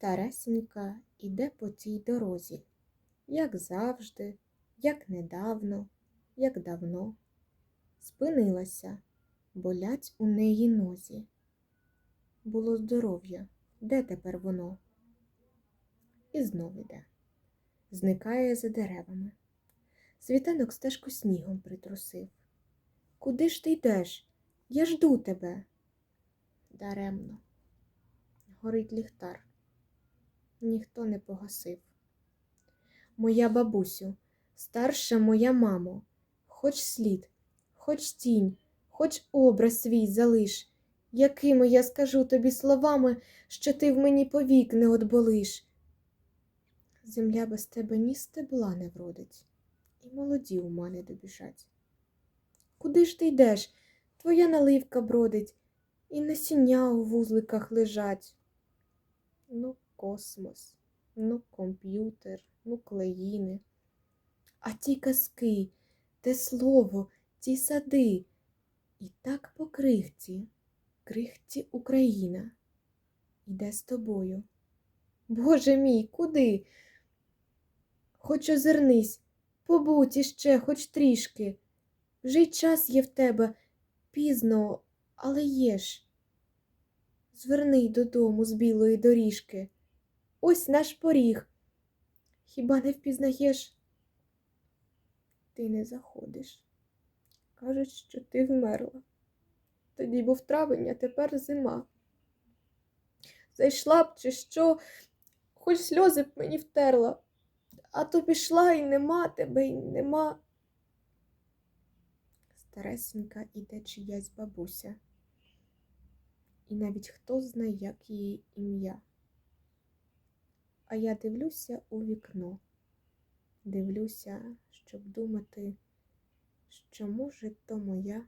Старесенька іде по тій дорозі, як завжди, як недавно, як давно. Спинилася, болять у неї нозі. Було здоров'я, де тепер воно? І знов іде, зникає за деревами. Світанок стежку снігом притрусив. Куди ж ти йдеш? Я жду тебе. Даремно. Горить ліхтар. Ніхто не погасив. Моя бабусю, старша моя мамо, хоч слід, хоч тінь, хоч образ свій залиш, якими я скажу тобі словами, що ти в мені повік не отболиш. Земля без тебе ні стебла не вродить, і молоді ума не добіжать. Куди ж ти йдеш? Твоя наливка бродить, і насіння у вузликах лежать. Ну, космос, ну, комп'ютер, ну, клеїни. А ті казки, те слово, ті сади. І так по крихті, крихті Україна. Йде з тобою. Боже мій, куди? Хоч озирнись, побудь іще хоч трішки. Вже й час є в тебе пізно, але є ж. Зверни додому з білої доріжки. Ось наш поріг. Хіба не впізнаєш? Ти не заходиш. Кажуть, що ти вмерла. Тоді був травень, а тепер зима. Зайшла б чи що, хоч сльози б мені втерла, а то пішла і нема тебе, і нема. Старесенька іде чиясь бабуся, і навіть хто знає, як її ім'я. А я дивлюся у вікно, дивлюся, щоб думати, що може то моя